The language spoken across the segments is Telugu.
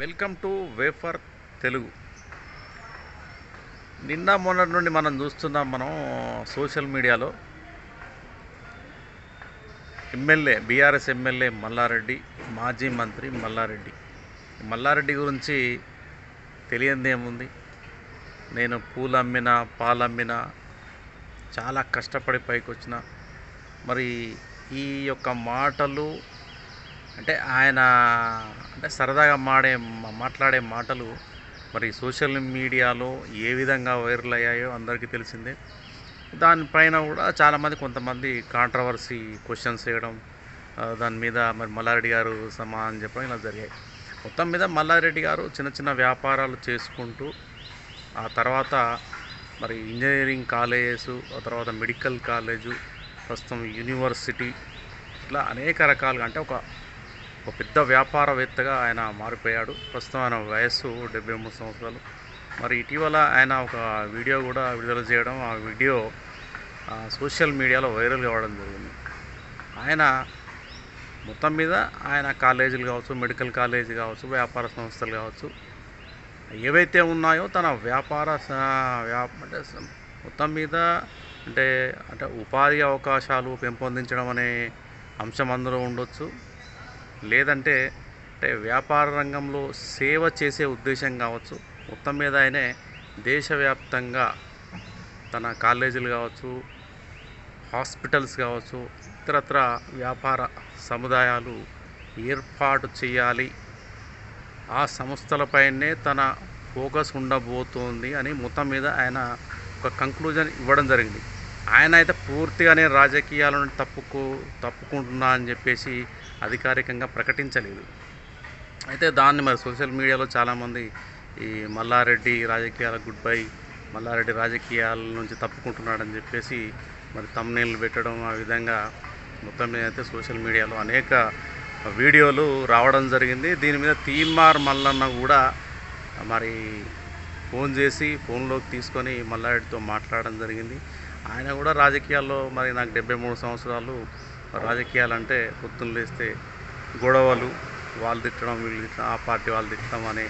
Welcome to wafer Telugu. నిన్న మొన్నటి నుండి మనం చూస్తున్నాం మనం సోషల్ మీడియాలో ఎమ్మెల్యే బీఆర్ఎస్ ఎమ్మెల్యే మల్లారెడ్డి మాజీ మంత్రి మల్లారెడ్డి. మల్లారెడ్డి గురించి తెలియంది ఏముంది? నేను పూలు అమ్మిన పాలు అమ్మిన చాలా కష్టపడి పైకి వచ్చిన మరి ఈ యొక్క మాటలు అంటే ఆయన అంటే సరదాగా మాడే మాట్లాడే మాటలు మరి సోషల్ మీడియాలో ఏ విధంగా వైరల్ అయ్యాయో అందరికీ తెలిసిందే. దానిపైన కూడా చాలామంది కొంతమంది కాంట్రవర్సీ క్వశ్చన్స్ వేయడం దాని మీద మరి మల్లారెడ్డి గారు సమాధానం చెప్పడం ఇలా జరిగాయి. మొత్తం మీద మల్లారెడ్డి గారు చిన్న చిన్న వ్యాపారాలు చేసుకుంటూ ఆ తర్వాత మరి ఇంజనీరింగ్ కాలేజెస్ ఆ తర్వాత మెడికల్ కాలేజు ప్రస్తుతం యూనివర్సిటీ ఇట్లా అనేక రకాలుగా అంటే ఒక ఒక పెద్ద వ్యాపారవేత్తగా ఆయన మారిపోయాడు. ప్రస్తుతం ఆయన వయస్సు డెబ్బై మూడు సంవత్సరాలు. మరి ఇటీవల ఆయన ఒక వీడియో కూడా విడుదల చేయడం ఆ వీడియో సోషల్ మీడియాలో వైరల్ కావడం జరిగింది. ఆయన మొత్తం మీద ఆయన కాలేజీలు కావచ్చు మెడికల్ కాలేజీ కావచ్చు వ్యాపార సంస్థలు కావచ్చు ఏవైతే ఉన్నాయో తన వ్యాపార వ్యా- అంటే మొత్తం మీద అంటే అంటే ఉపాధి అవకాశాలు పెంపొందించడం అనే అంశం అందులో ఉండొచ్చు. లేదంటే అంటే వ్యాపార రంగంలో సేవ చేసే ఉద్దేశం కావచ్చు. మొత్తం మీద ఆయనే దేశవ్యాప్తంగా తన కాలేజీలు కావచ్చు హాస్పిటల్స్ కావచ్చు ఇతరత్ర వ్యాపార సముదాయాలు ఏర్పాటు చేయాలి. ఆ సంస్థలపైనే తన ఫోకస్ ఉండబోతోంది అని మొత్తం మీద ఆయన ఒక కంక్లూజన్ ఇవ్వడం జరిగింది. ఆయన అయితే పూర్తిగానే రాజకీయాల నుండి తప్పుకు తప్పుకుంటున్నా అని చెప్పేసి అధికారికంగా ప్రకటించలేదు. అయితే దాన్ని మరి సోషల్ మీడియాలో చాలామంది ఈ మల్లారెడ్డి రాజకీయాల గుడ్ బై మల్లారెడ్డి రాజకీయాల నుంచి తప్పుకుంటున్నాడని చెప్పేసి మరి తమ్నేళ్ళు పెట్టడం ఆ విధంగా మొత్తం మీద అయితే సోషల్ మీడియాలో అనేక వీడియోలు రావడం జరిగింది. దీని మీద తీన్మార్ మల్లన్న కూడా మరి ఫోన్ చేసి ఫోన్లోకి తీసుకొని మల్లారెడ్డితో మాట్లాడడం జరిగింది. ఆయన కూడా రాజకీయాల్లో మరి నాకు డెబ్బై మూడు సంవత్సరాలు. రాజకీయాలంటే పొద్దున్న లేస్తే గొడవలు వాళ్ళు తిట్టడం వీళ్ళు తిట్టడం ఆ పార్టీ వాళ్ళు తిట్టడం అనే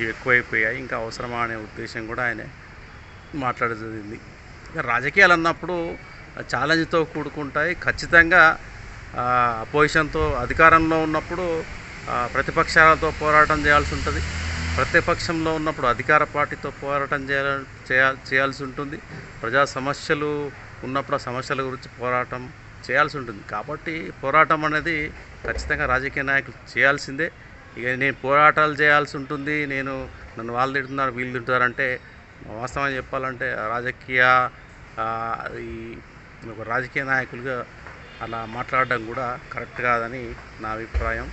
ఇవి ఎక్కువైపోయాయి. ఇంకా అవసరమా అనే ఉద్దేశం కూడా ఆయన మాట్లాడుతుంది రాజకీయాలు అన్నప్పుడు ఛాలెంజ్తో కూడుకుంటాయి. ఖచ్చితంగా అపోజిషన్తో అధికారంలో ఉన్నప్పుడు ప్రతిపక్షాలతో పోరాటం చేయాల్సి ఉంటుంది. ప్రతిపక్షంలో ఉన్నప్పుడు అధికార పార్టీతో పోరాటం చేయాల చేయాల్- చేయాల్సి ఉంటుంది. ప్రజా సమస్యలు ఉన్నప్పుడు ఆ సమస్యల గురించి పోరాటం చేయాల్సి ఉంటుంది. కాబట్టి పోరాటం అనేది ఖచ్చితంగా రాజకీయ నాయకులు చేయాల్సిందే. ఇక నేను పోరాటాలు చేయాల్సి ఉంటుంది. నేను నన్ను వాళ్ళు తింటున్నారు వీళ్ళు తింటున్నారంటే వాస్తవం చెప్పాలంటే ఆ రాజకీయ ఈ ఒక రాజకీయ నాయకులుగా అలా మాట్లాడడం కూడా కరెక్ట్ కాదని నా అభిప్రాయం.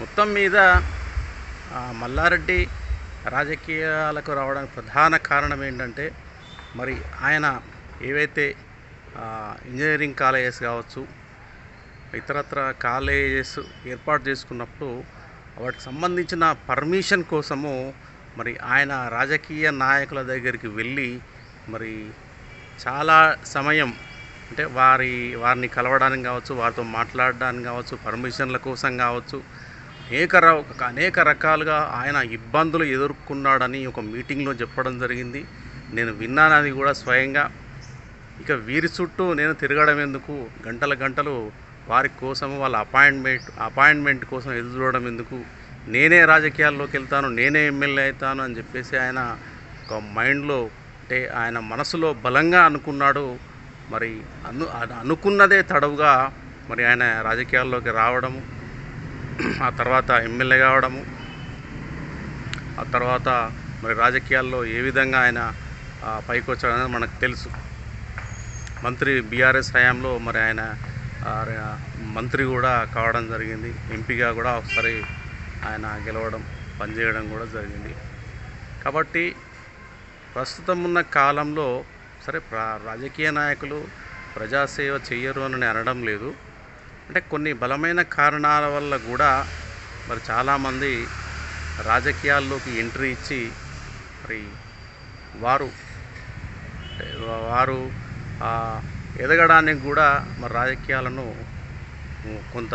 మొత్తం మీద మల్లారెడ్డి రాజకీయాలకు రావడానికి ప్రధాన కారణం ఏంటంటే మరి ఆయన ఏవైతే ఇంజనీరింగ్ కాలేజెస్ కావచ్చు ఇతరత్ర కాలేజెస్ ఏర్పాటు చేసుకున్నప్పుడు వాటికి సంబంధించిన పర్మిషన్ కోసము మరి ఆయన రాజకీయ నాయకుల దగ్గరికి వెళ్ళి మరి చాలా సమయం అంటే వారి వారిని కలవడానికి కావచ్చు వారితో మాట్లాడడానికి కావచ్చు పర్మిషన్ల కోసం కావచ్చు అనేక అనేక రకాలుగా ఆయన ఇబ్బందులు ఎదుర్కొన్నాడని ఒక మీటింగ్లో చెప్పడం జరిగింది. నేను విన్నానని కూడా స్వయంగా. ఇక వీరి చుట్టూ నేను తిరగడం ఎందుకు? గంటల గంటలు వారి కోసం వాళ్ళ అపాయింట్మెంట్ అపాయింట్మెంట్ కోసం ఎదురు చూడడం ఎందుకు? నేనే రాజకీయాల్లోకి వెళ్తాను నేనే ఎమ్మెల్యే అవుతాను అని చెప్పేసి ఆయన ఒక మైండ్లో అంటే ఆయన మనసులో బలంగా అనుకున్నాడు. మరి అను అను- అనుకున్నదే తడవుగా మరి ఆయన రాజకీయాల్లోకి రావడము. ఆ తర్వాత ఎమ్మెల్యే కావడము ఆ తర్వాత మరి రాజకీయాల్లో ఏ విధంగా ఆయన ఆ, పైకి వచ్చాడనేది మనకు తెలుసు. మంత్రి బీఆర్ఎస్ హయాంలో మరి ఆయన మంత్రి కూడా కావడం జరిగింది. ఎంపీగా కూడా ఒకసారి ఆయన గెలవడం పనిచేయడం కూడా జరిగింది. కాబట్టి ప్రస్తుతం ఉన్న కాలంలో సరే రాజకీయ నాయకులు ప్రజాసేవ చెయ్యరు అని అనడం లేదు. అంటే కొన్ని బలమైన కారణాల వల్ల కూడా మరి చాలామంది రాజకీయాల్లోకి ఎంట్రీ ఇచ్చి మరి వారు వారు ఎదగడానికి కూడా మరి రాజకీయాలను కొంత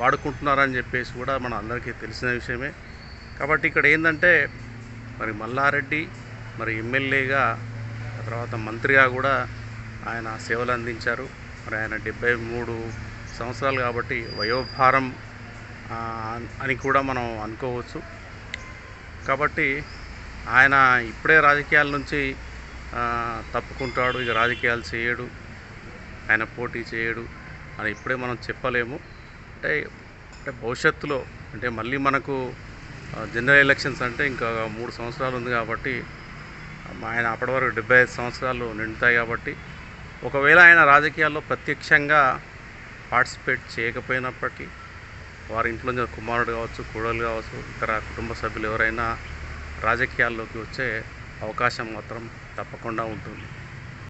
వాడుకుంటున్నారని చెప్పేసి కూడా మన అందరికీ తెలిసిన విషయమే. కాబట్టి ఇక్కడ ఏంటంటే మరి మల్లారెడ్డి మరి ఎమ్మెల్యేగా తర్వాత మంత్రిగా కూడా ఆయన సేవలు అందించారు. మరి ఆయన డెబ్బై మూడు సంవత్సరాలు కాబట్టి వయోభారం అని కూడా మనం అనుకోవచ్చు. కాబట్టి ఆయన ఇప్పుడే రాజకీయాల నుంచి తప్పుకుంటాడు ఇక రాజకీయాలు చేయడు ఆయన పోటీ చేయడు అని ఇప్పుడే మనం చెప్పలేము. అంటే అంటే భవిష్యత్తులో అంటే మళ్ళీ మనకు జనరల్ ఎలక్షన్స్ అంటే ఇంకా మూడు సంవత్సరాలు ఉంది కాబట్టి ఆయన అప్పటి వరకు డెబ్బై ఐదు సంవత్సరాలు నిండుతాయి కాబట్టి ఒకవేళ ఆయన రాజకీయాల్లో ప్రత్యక్షంగా పార్టిసిపేట్ చేయకపోయినప్పటికీ వారి ఇంట్లో కుమారుడు కావచ్చు కూడలు కావచ్చు ఇతర కుటుంబ సభ్యులు ఎవరైనా రాజకీయాల్లోకి వచ్చే అవకాశం మాత్రం తప్పకుండా ఉంటుంది.